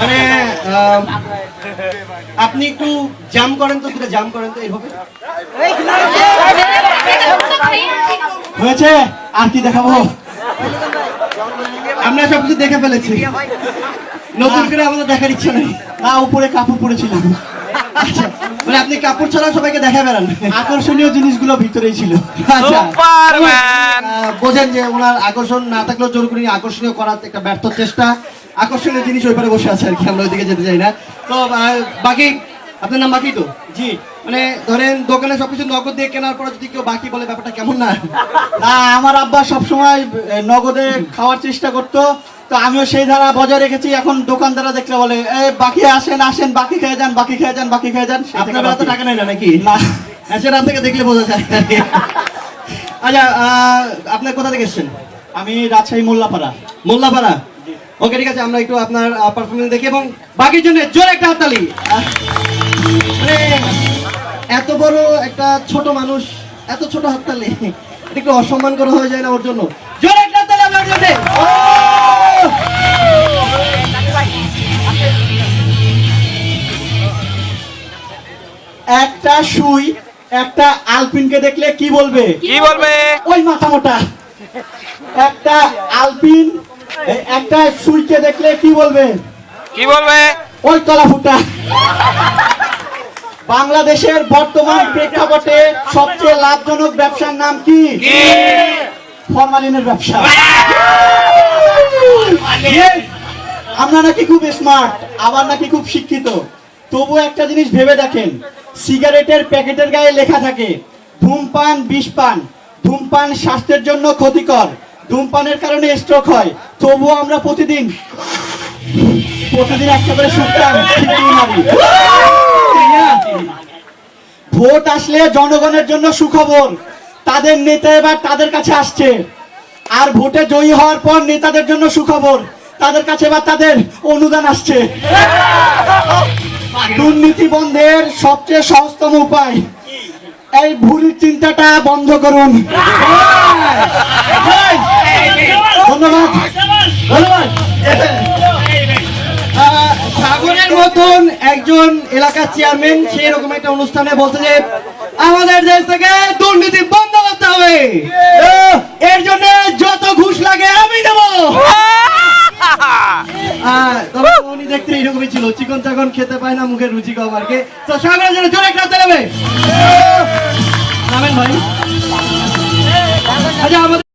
মানে আপনি একটু জাম করেন তো সেটা জাম করেন তো এইভাবে। হয়েছে? আর কি দেখাবো? আমরা সবকিছু দেখে ফেলেছি। নতুন করে আমাদের দেখার ইচ্ছা নেই। না উপরে কাপড় পরেছিলাম। আচ্ছা মানে আপনি কাপড় ছাড়া সবাইকে দেখা বেড়ান। আকর্ষণীয় জিনিসগুলো ভিতরেই ছিল। আচ্ছা বোঝেন যে ওনার আকর্ষণ না থাকলেও জোর করে আকর্ষণীয় করার একটা ব্যর্থ চেষ্টা। আকর্ষণীয় জিনিস ওই পারে বসে আছে আর কি আমরা ওইদিকে যেতে চাই না। তো বাকি আপনার নাম বাকি তো? জি। মানে ধরেন দোকানে সবকিছু নগদ দিয়ে কেনার পরে যদি কেউ বাকি বলে ব্যাপারটা কেমন না? না আমার আব্বা সবসময় নগদে খাওয়ার চেষ্টা করতো। তো আমিও সেই ধারা বজায় রেখেছি এখন দোকানদাররা দেখলে বলে এ বাকি আসেন আসেন বাকি খেয়ে যান বাকি খেয়ে যান বাকি খেয়ে যান। আপনার বেলা তো টাকা নেই না নাকি? না। হ্যাঁ সেটা আপনাকে দেখলে বোঝা যায়। আচ্ছা আহ, আপনার কোথা থেকে এসছেন? আমি রাজশাহী মোল্লাপাড়া। মোল্লাপাড়া। ওকে ঠিক আছে আমরা একটু আপনার পারফরমেন্স দেখি এবং বাকির জন্য জোর একটা হাততালি। মানে এত বড় একটা ছোট মানুষ এত ছোট হাততালি এটা একটু অসম্মান করা হয়ে যায় না ওর জন্য। জোর একটা হাততালি আপনার জন্য। একটা সুই একটা আলপিনকে দেখলে কি বলবে? কি বলবে? ওই মাথা মোটা। একটা আলপিন একটা সুইকে দেখলে কি বলবে? কি বলবে? ওই তলা ফুটা বাংলাদেশের বর্তমান প্রেক্ষাপটে সবচেয়ে লাভজনক ব্যবসার নাম কি? কি? ফরমালিনের ব্যবসা। আমরা নাকি খুব স্মার্ট আবার নাকি খুব শিক্ষিত। তবু একটা জিনিস ভেবে দেখেন সিগারেটের প্যাকেটের গায়ে লেখা থাকে ধূমপান বিষ পান ধূমপান স্বাস্থ্যের জন্য ক্ষতিকর। ধূমপানের কারণে স্ট্রোক হয়। তবুও আমরা প্রতিদিন প্রতিদিন একটা করে ভোট আসলে জনগণের জন্য সুখবর। তাদের নেতা এবার তাদের কাছে আসছে। আর ভোটে জয়ী হওয়ার পর নেতাদের জন্য সুখবর। তাদের কাছে এবার তাদের অনুদান আসছে। দুর্নীতি বন্ধের সবচেয়ে সহজতম উপায়। এই ভুলির চিন্তাটা বন্ধ করুন। সাগরের মতন একজন এলাকার চেয়ারম্যান সেই রকম একটা অনুষ্ঠানে বলছে যে, আমাদের দেশ থেকে দুর্নীতি বন্ধ করতে হবে। এর জন্য যত ঘুষ লাগে আমি দেবো। উনি দেখতে এইরকমই ছিল। চিকন চাকন খেতে পায় না মুখের রুচি কম তো সাগরের জন্য ভাই। আচ্ছা আমাদের